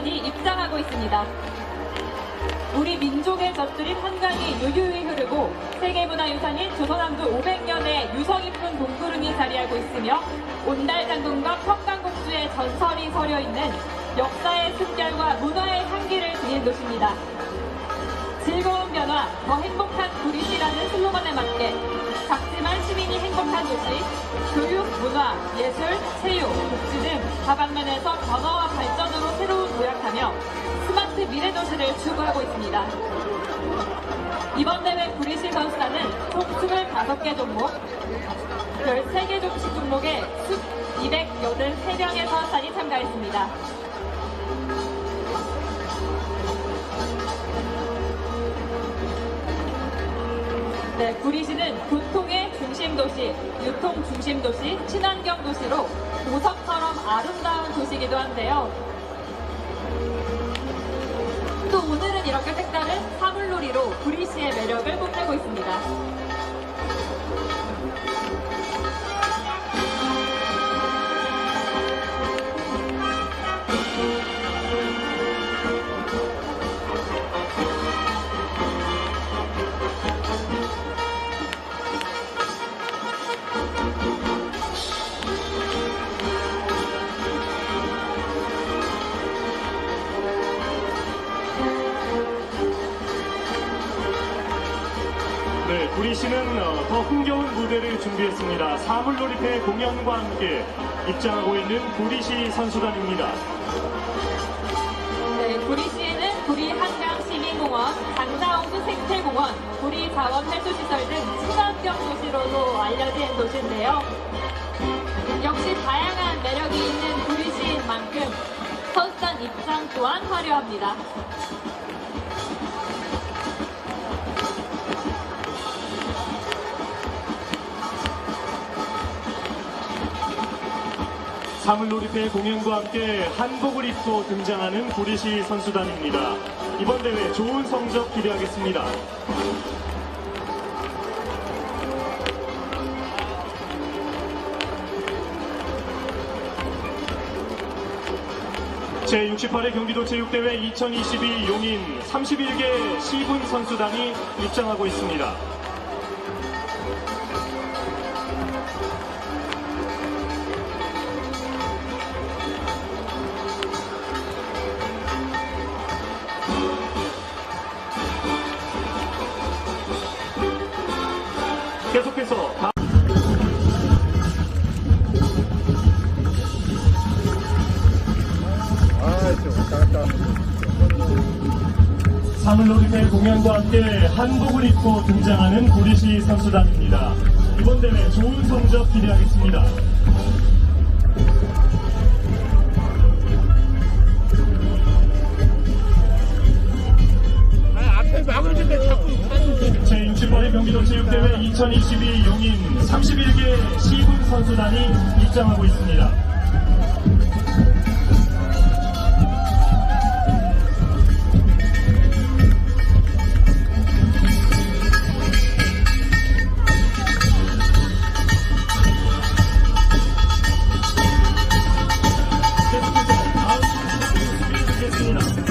선수단이 입장하고 있습니다. 우리 민족의 젖들이 한강이 유유히 흐르고 세계문화유산인 조선왕조 500년의 유서 깊은 동구름이 자리하고 있으며 온달 장군과 평강국주의 전설이 서려 있는 역사의 숨결과 문화의 향기를 지닌 도시입니다. 즐거운 변화, 더 행복한 구리시라는 슬로건에 맞게 작지만 시민이 행복한 도시, 교육, 문화, 예술, 체육, 복지 등 다방면에서 변화와 발전으로 새로운 도약하며 스마트 미래 도시를 추구하고 있습니다. 이번 대회 구리시 선수단은 총 25개 종목, 13개 종식 종목에 283명의 선수단이 참가했습니다. 네, 구리시는 교통의 중심 도시, 유통 중심 도시, 친환경 도시로 보석처럼 아름다운 도시 이기도 한데요. 또 오늘은 이렇게 색다른 사물놀이로 구리시의 매력을 뽐내고 있습니다. 네, 구리 씨는 어, 더 흥겨운 무대를 준비했습니다. 사물놀이패 공연과 함께 입장하고 있는 구리시 선수단입니다. 네, 구리시에는 구리 한강 시민공원, 장사홍수 생태공원, 구리 자원활수시설 등 친환경 도시로도 알려진 도시인데요. 역시 다양한 매력이 있는 구리시인 만큼 선수단 입장 또한 화려합니다. 사물놀이패 공연과 함께 한복을 입고 등장하는 구리시 선수단입니다. 이번 대회 좋은 성적 기대하겠습니다. 제68회 경기도 체육대회 2022 용인 31개 시군 선수단이 입장하고 있습니다. 계속해서. 사물놀이패 공연과 함께 한복을 입고 등장하는 구리시 선수단입니다. 이번 대회 좋은 성적 기대하겠습니다. 경기도 체육대회 2022 용인 31개 시군 선수단이 입장하고 있습니다. 계속